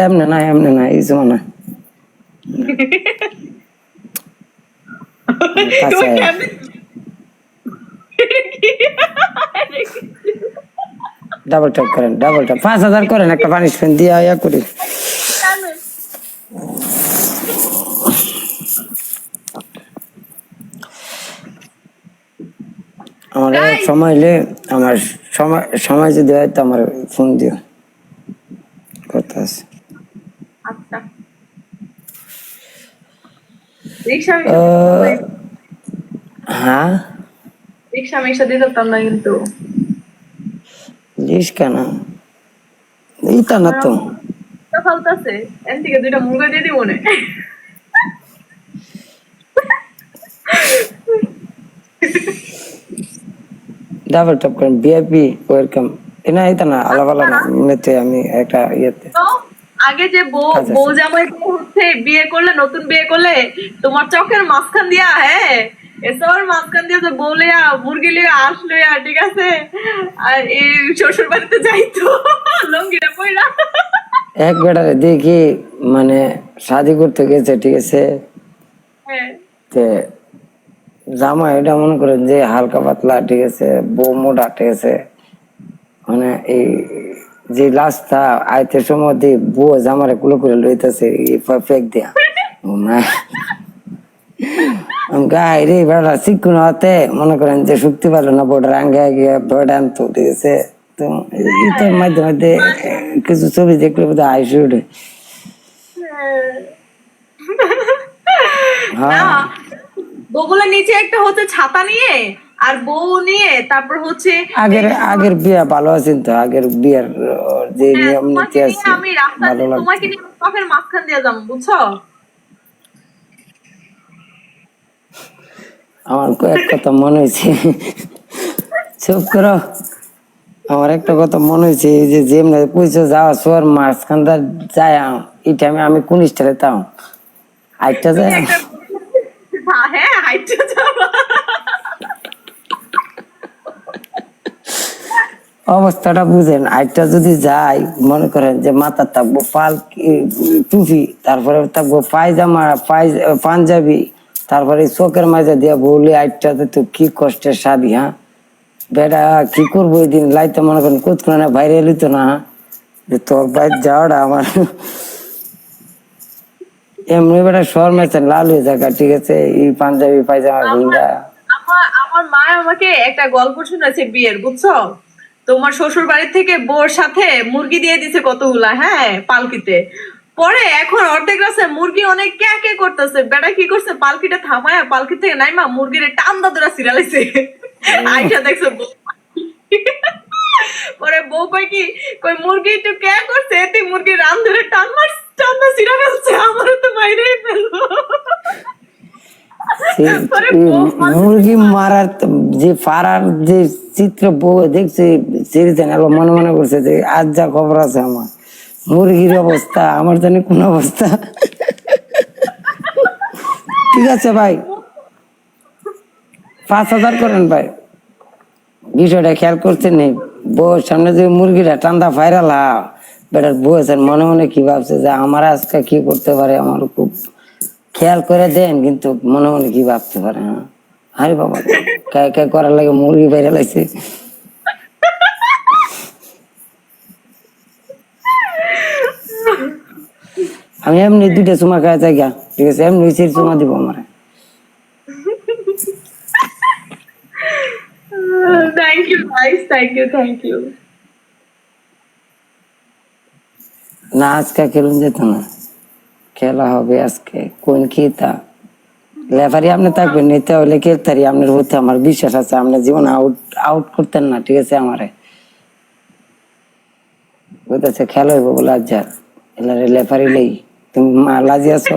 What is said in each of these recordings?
এমনে না এমনে না এই সময় না কাছে তুমি কেমনে- ডাবল ট্যাপ করেন ডাবল ট্যাপ পাঁচ হাজার করেন একটা পানিশমেন্ট দিয়ে ইয়া করি? আমার! সময় হলে আমার সময় সময় যদি হয় তো আমার ফোন দিও। কথা আছে আচ্ছা রিক্সা আমি আহ, হ্যাঁ? রিক্সা পারতাম না কিন্তু। এইটা না তো। ফালতাছে। এন থেকে দুইটা মুরগা দিয়ে দিব মনে ডাবল ট্যাপ করেন বিআইপি ওয়েলকাম না এটা না আলাদা আলাদা না আমি একটা ইয়েতে। আগে যে বউ আচ্ছা, বউ জামাই হচ্ছে বিয়ে করলে নতুন বিয়ে করলে তোমার চোখের মাঝখান দিয়া হ্যাঁ? এসবের মাঝখান দিয়ে যে বউ লিয়া মুরগি লিয়া আস লিয়া ঠিক আছে? আর এই শ্বশুর বাড়িতে যাইতো লঙ্গিটা এক বেটারে দেখি মানে শাদি করতে গেছে ঠিক আছে? হ্যাঁ। তে জামা এটা মনে করেন যে হালকা পাতলা ঠিক আছে? বউ মোটা ঠিক আছে? মানে এই যে লাস্তা আইতে সময় বউ জামারে কুলো করে লইতেছে ফেক দিয়া। মনে করেন যে শুক্তি পারল না, বোর্ডার আঙ্গে বোর্ড আনতো ঠিক আছে তো ইতের মাঝে মাঝে কিছু ছবি দেখলে বোধ হয় হাসি উঠে না নিচে একটা হচ্ছে ছাতা নিয়ে। আর বউ নিয়ে তারপর হচ্ছে আগের আগের বিয়া ভালো আছেন তো আগের বিয়ার যে হ্যাঁ, নিয়ম নীতি আছে আমি রাস্তা তোমাকে নিয়ে চোখের মাঝখান দিয়ে যাব বুঝছ? আমার কয়েক কথা মনে হয়েছে। চুপ করো। আমার একটা কথা মনে হয়েছে এই যে যেমনি পয়সা যাওয়া সোয়ার মাঝখানটা যায় এই টাইমে আমি কোন স্টাইলে তাও আইটা যায় হ্যাঁ হাইটে যাব। অবস্থাটা বুঝেন। আইটা যদি যাই মনে করেন যে মাথা থাকব পাল টুপি তারপরে থাকব পায়জামা পাঞ্জাবি তারপরে চোখের মাঝে দিয়া বলি আইটাতে তো কি কষ্টের শাদি হ্যাঁ? বেটা কি করব ওই দিন? লাইতে মনে করেন কোথাও না বাইরে এলি তো না যে তোর বাইর যাওয়াটা আমার এমনি বেটা শহর মেছেন লাল হয়ে যাকা ঠিক আছে এই পাঞ্জাবি পায়জামা আমার আমার মা আমাকে একটা গল্প শুনেছে বিয়ের বুঝছ? তোমার শ্বশুর বাড়ির থেকে বোর সাথে মুরগি দিয়ে দিছে কতগুলা হ্যাঁ পালকিতে। পরে এখন অর্ধেক রাস্তা মুরগি অনেক ক্যা কে করতেছে। বেটা কি করছে? পালকিটা থামায়া পালকি থেকে নাইমা মুরগির টান দাদুরা সিরালাইছে আইসা দেখছে। পরে বউ কই কি কই মুরগি একটু ক্যা করছে? এতে মুরগি রান ধরে টান মার টান সিরা ফেলছে আমারও তো বাইরেই ফেলব সে- পরে এই বউ মার- মুরগি মারার যে যে চিত্র দেখছে সিরিজে মনে মনে করছে যে আজ যা খবর আছে আমার। মুরগির অবস্থা আমার জানি কোন অবস্থা? ঠিক আছে ভাই। পাঁচ হাজার করেন ভাই। বিষয়টা খেয়াল করছেন নি? বউর সামনে যে মুরগিটা টান্দা ভাইরাল হা বেটার মনে মনে কি ভাবছে যে আমার আজকে কি করতে পারে আমার খুব খেয়াল করে দেন কিন্তু মনে মনে কি ভাবতে পারে হ্যাঁ? আরে বাবা কে কে করার লাগে মুরগি বাইরে লাগছে আমি এমনি দুইটা চুমা খাওয়া চাই গা ঠিক আছে? এমনি চির চুমা দিব আমার। Thank you guys thank you thank you না আজকে খেলুন যেত না। খেলা হবে আজকে। কোন কি তা? লেফারি আপনি থাকবেন নিতে হলে খেলতারি আপনার হতে আমার বিশ্বাস আছে আপনার জীবন আউট আউট করতেন না ঠিক আছে আমারে? বুঝতেছে খেলা হইব বলে আজ এলারে লেফারি লই তুমি মা লাজি আছো?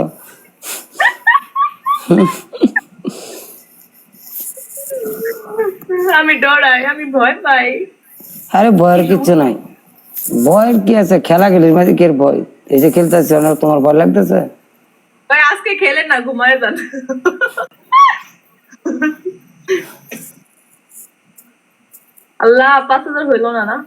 আমি ডরাই আমি ভয় পাই। আরে ভয়ের কিছু নাই। ভয়ের কি আছে? খেলা খেলির মাঝে কি ভয়? এই যে খেলতেছে তোমার ভয় লাগতেছে? ভাই, আজকে খেলেন না, ঘুমায় যান। আল্লাহ, পাঁচ হাজার হইল না না?